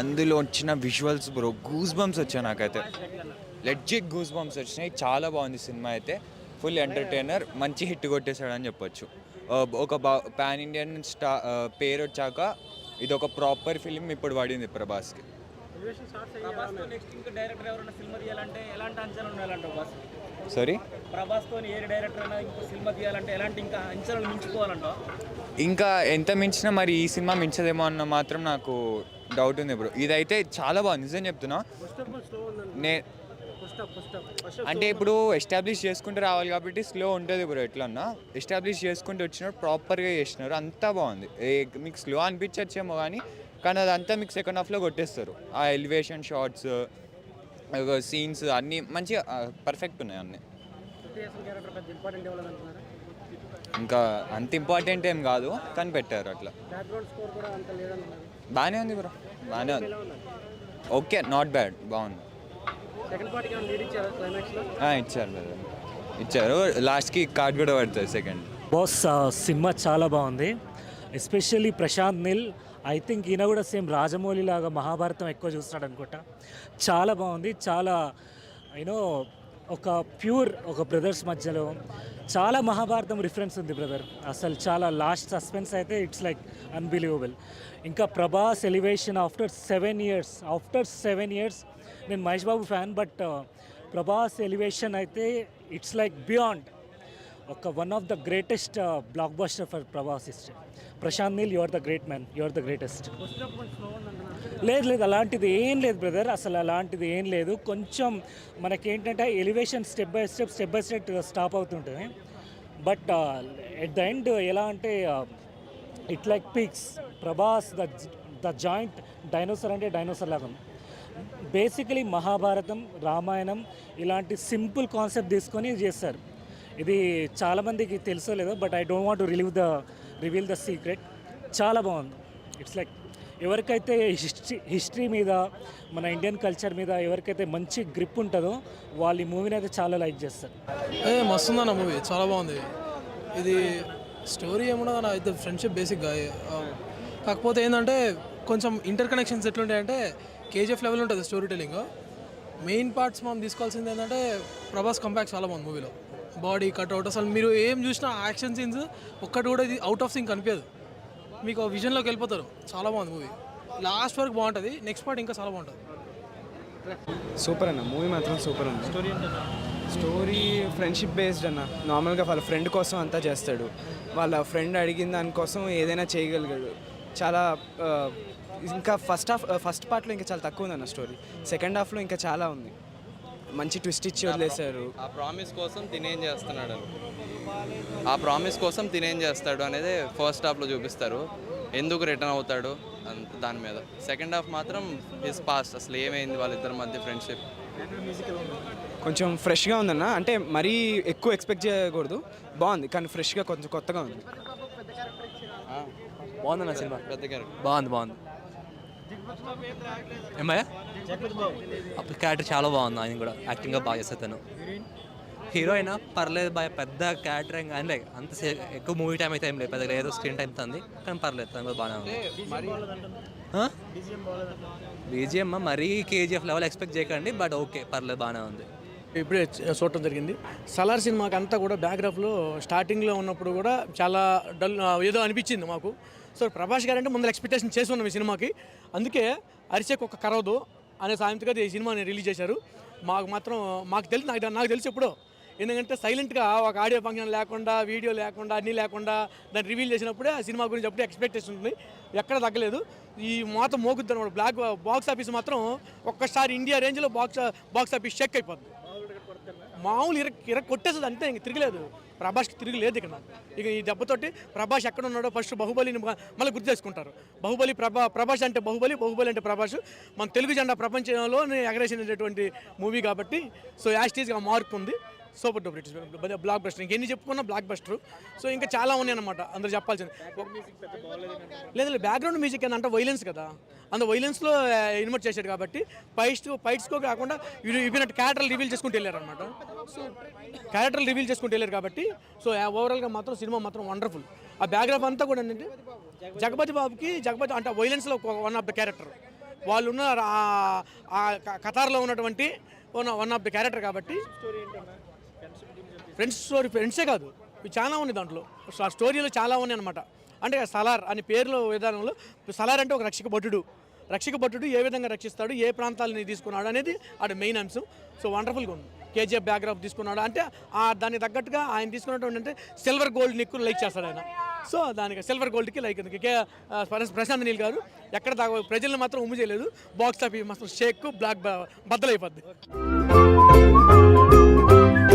అందులో వచ్చిన visuals bro goose bumps వచ్చాయి నాకైతే. లెడ్జిట్ గూస్ బంప్స్ వచ్చినాయి. చాలా బాగుంది సినిమా అయితే. ఫుల్ ఎంటర్టైనర్ మంచి హిట్ కొట్టేశాడని చెప్పొచ్చు. ఆ, ఒక బా పాన్ ఇండియన్ స్టా పేరు వచ్చాక ఇది ఒక ప్రాపర్ ఫిలిం ఇప్పుడు పడింది ప్రభాస్కి. ప్రభాస్తో నెక్స్ట్ ఇంకా డైరెక్టర్ ఎవరైనా సినిమా తీయాలంటే ఎలాంటి అంచనాలు ఉండాలంటావు బాస్ సారీ ఇంకా ఎంత మించినా మరి ఈ సినిమా మించదేమో అన్న మాత్రం నాకు డౌట్ ఉంది ఇప్పుడు ఇదైతే చాలా బాగుంది. నిజం చెప్తున్నా. నే అంటే ఇప్పుడు ఎస్టాబ్లిష్ చేసుకుంటూ రావాలి కాబట్టి స్లో ఉంటుంది ఇప్పుడు ఎట్లన్నా ఎస్టాబ్లిష్ చేసుకుంటూ వచ్చినారు ప్రాపర్గా చేసినారు. అంతా బాగుంది. మీకు స్లో అనిపించచ్చేమో కానీ కానీ అదంతా మీకు సెకండ్ హాఫ్లో కొట్టేస్తారు. ఆ ఎలివేషన్ షార్ట్స్ సీన్స్ అన్నీ మంచిగా పర్ఫెక్ట్ ఉన్నాయి అన్నీ. ఇంకా అంత ఇంపార్టెంట్ ఏం కాదు కానీ పెట్టారు అట్లా. బాగానే ఉంది బ్రో బాగానే ఉంది. ఓకే నాట్ బ్యాడ్ బాగుంది. ఇచ్చారు ఆ, ఇచ్చారు లాస్ట్కి కార్డ్ కూడా పడుతుంది సెకండ్ బాస్ సినిమా చాలా బాగుంది. Especially Prashanth Neel I think ఈయన కూడా సేమ్ రాజమౌళి లాగా మహాభారతం ఎక్కువ చూస్తున్నాడు అనుకుంటా. చాలా బాగుంది. చాలా యూనో ఒక ప్యూర్ ఒక బ్రదర్స్ మధ్యలో చాలా మహాభారతం రిఫరెన్స్ ఉంది బ్రదర్ అసలు చాలా లాస్ట్ సస్పెన్స్ అయితే ఇట్స్ లైక్ అన్బిలీవబుల్ ఇంకా Prabhas elevation after seven years after seven years నేను Mahesh Babu fan but uh, Prabhas elevation అయితే ఇట్స్ లైక్ బియాండ్ ఒక one of the greatest blockbuster for Prabhas history Prashanth Neel your the great man your the greatest లేదు లేదు అలాంటిది ఏం లేదు brother అసలు అలాంటిది ఏం లేదు. కొంచెం మనకేంటంటే elevation step by step step by step stop అవుతుంటుంది. బట్ ఎట్ ద ఎండ్ ఎలా అంటే it like peaks Prabhas the the giant dinosaur అంటే డైనోసర్ లాగా. బేసికలీ మహాభారతం రామాయణం ఇలాంటి సింపుల్ కాన్సెప్ట్ తీసుకొని చేస్తారు ఇది చాలామందికి తెలుసో లేదో but I don't want relieve the reveal the secret చాలా బాగుంది. ఇట్స్ లైక్ ఎవరికైతే హిస్టరీ హిస్టరీ మీద మన ఇండియన్ కల్చర్ మీద ఎవరికైతే మంచి గ్రిప్ ఉంటుందో వాళ్ళు ఈ మూవీని అయితే చాలా లైక్ చేస్తారు. ఏ మస్తు ఉందన్న మూవీ చాలా బాగుంది. ఇది స్టోరీ ఏమున్నా నా అయితే ఫ్రెండ్షిప్ బేసిక్గా కాకపోతే ఏంటంటే కొంచెం ఇంటర్ కనెక్షన్స్ ఎట్లుంటాయంటే కేజీఎఫ్ లెవెల్ ఉంటుంది స్టోరీ టెలింగ్ మెయిన్ పార్ట్స్ మనం తీసుకోవాల్సింది ఏంటంటే ప్రభాస్ కంబ్యాక్ చాలా బాగుంది మూవీలో బాడీ కట్అవుట్ అసలు మీరు ఏం చూసినా యాక్షన్ సీన్స్ ఒక్కటి కూడా ఇది అవుట్ ఆఫ్ సింక్ కనిపించదు మీకు విజన్లోకి వెళ్ళిపోతారు. చాలా బాగుంది మూవీ లాస్ట్ వరకు బాగుంటుంది. నెక్స్ట్ పార్ట్ ఇంకా చాలా బాగుంటుంది. సూపర్ అన్న. మూవీ మాత్రం సూపర్ ఉంది స్టోరీ స్టోరీ ఫ్రెండ్షిప్ బేస్డ్ అన్న. నార్మల్గా వాళ్ళ ఫ్రెండ్ కోసం అంతా చేస్తాడు. వాళ్ళ ఫ్రెండ్ అడిగిన దానికోసం ఏదైనా చేయగలిగాడు. చాలా ఆ, ఇంకా ఫస్ట్ హాఫ్ ఫస్ట్ పార్ట్లో ఇంకా చాలా తక్కువ ఉందన్న స్టోరీ సెకండ్ హాఫ్లో ఇంకా చాలా ఉంది. మంచి ట్విస్ట్ ఇచ్చి వదిలేశారు ఆ ప్రామిస్ కోసం తినేం చేస్తున్నాడు ఆ ప్రామిస్ కోసం తినేం చేస్తాడు అనేది ఫస్ట్ హాఫ్లో చూపిస్తారు. ఎందుకు రిటర్న్ అవుతాడు అంత దాని మీద. సెకండ్ హాఫ్ మాత్రం హిస్ పాస్ట్ అసలు ఏమైంది వాళ్ళిద్దరి మధ్య ఫ్రెండ్షిప్ కొంచెం ఫ్రెష్గా ఉందన్న. అంటే మరీ ఎక్కువ ఎక్స్పెక్ట్ చేయకూడదు. బాగుంది. కానీ ఫ్రెష్గా కొంచెం కొత్తగా ఉంది. బాగుందన్న సినిమా. పెద్ద క్యారెక్టర్ బాగుంది బాగుంది. ఏమయ్యా? అప్పుడు క్యారెక్టర్ చాలా బాగుంది ఆయన కూడా యాక్టింగ్గా బాగా చేస్తాను తను. హీరోయిన్ పర్లేదు బాగా పెద్ద క్యారెక్టర్ ఏం లైక్ అంత ఎక్కువ మూవీ టైం అయితే ఏం లేదు. పెద్దగా ఏదో స్క్రీన్ టైం తంది కానీ పర్లేదు తను బాగానే ఉంది. బీజిఎం మరీ కేజీఎఫ్ లెవెల్ ఎక్స్పెక్ట్ చేయకండి బట్ ఓకే పర్లేదు బాగానే ఉంది. ఇప్పుడే చూడటం జరిగింది. సలార్ సినిమాకి అంతా కూడా బ్యాక్గ్రాఫ్లో స్టార్టింగ్లో ఉన్నప్పుడు కూడా చాలా డల్ ఏదో అనిపించింది మాకు. సో ప్రభాస్ గారు అంటే ముందు ఎక్స్పెక్టేషన్ చేసి ఉన్నాం ఈ సినిమాకి. అందుకే అరిసెకు ఒక కరవదు అనే సాయంత్రం ఈ సినిమాని రిలీజ్ చేశారు. మాకు మాత్రం మాకు తెలిసి నాకు నాకు తెలిసి ఎప్పుడో. ఎందుకంటే సైలెంట్గా ఒక ఆడియో ఫంక్షన్ లేకుండా వీడియో లేకుండా అన్నీ లేకుండా దాన్ని రివీల్ చేసినప్పుడే ఆ సినిమా గురించి అప్పుడే ఎక్స్పెక్టేషన్ ఉంది. ఎక్కడ తగ్గలేదు. ఈ మాత్రం మోగుద్ది అనమాట బ్లాక్ బాక్స్ ఆఫీస్ మాత్రం ఒక్కసారి ఇండియా రేంజ్లో బాక్స్ బాక్స్ ఆఫీస్ చెక్ అయిపోద్ది. మామూలు ఇర ఇర కొట్టేస్తుంది అంతే ఇంక తిరగలేదు. ప్రభాస్కి తిరగలేదు ఇక్కడ. ఇక ఈ దెబ్బతోటి ప్రభాస్ ఎక్కడ ఉన్నాడో ఫస్ట్ బాహుబలిని మళ్ళీ గుర్తు చేసుకుంటారు. బాహుబలి ప్రభా ప్రభాస్ అంటే బాహుబలి బాహుబలి అంటే ప్రభాస్. మన తెలుగు జెండా ప్రపంచంలో ఎగరేసినటువంటి మూవీ కాబట్టి సో యాస్టీజ్గా మార్పు ఉంది super duper it blockbuster ఇంకెన్ని చెప్పుకున్నా బ్లాక్ బస్టర్ సో ఇంకా చాలా ఉన్నాయి అనమాట అందరూ చెప్పాల్సింది. లేదు లేదు బ్యాక్గ్రౌండ్ మ్యూజిక్ అంటే వైలెన్స్ కదా. అంత వైలెన్స్లో ఇన్వర్ట్ చేశాడు కాబట్టి ఫైట్స్ ఫైట్స్కో కాకుండా ఇవినట్టు క్యారెక్టర్లు రివీల్ చేసుకుంటూ వెళ్ళారు అనమాట సో క్యారెక్టర్లు రివీల్ చేసుకుంటూ వెళ్ళారు కాబట్టి సో ఓవరాల్గా మాత్రం సినిమా మాత్రం వండర్ఫుల్ ఆ బ్యాక్గ్రౌండ్ అంతా కూడా ఏంటంటే జగపతి బాబుకి జగపతి అంటే వైలెన్స్లో వన్ ఆఫ్ ద క్యారెక్టర్ వాళ్ళు ఉన్న ఆ- కతార్లో ఉన్నటువంటి one one of the character కాబట్టి ఫ్రెండ్స్ స్టోరీ ఫ్రెండ్సే కాదు. ఇవి చాలా ఉన్నాయి దాంట్లో. ఆ స్టోరీలో చాలా ఉన్నాయి అనమాట అంటే సలార్ అని పేర్లో విధానంలో సలార్ అంటే ఒక రక్షక భటుడు. రక్షక భటుడు ఏ విధంగా రక్షిస్తాడు ఏ ప్రాంతాలని తీసుకున్నాడు అనేది ఆడ మెయిన్ అంశం. సో వండర్ఫుల్గా ఉంది. కేజీఎఫ్ బ్యాక్గ్రాఫ్ తీసుకున్నాడు అంటే ఆ దానికి తగ్గట్టుగా ఆయన తీసుకున్నటువంటి అంటే సిల్వర్ గోల్డ్ నిక్కు లైక్ చేస్తాడు ఆయన. సో దానికి సిల్వర్ గోల్డ్కి లైక్ ఉంది కే ప్రశాంత్ నీల్ గారు ఎక్కడ దాకా ప్రజలను మాత్రం ఉమ్ము చేయలేదు. బాక్స్ ఆఫీస్ మాత్రం షేక్ బ్లాక్ బద్దలైపోద్ది.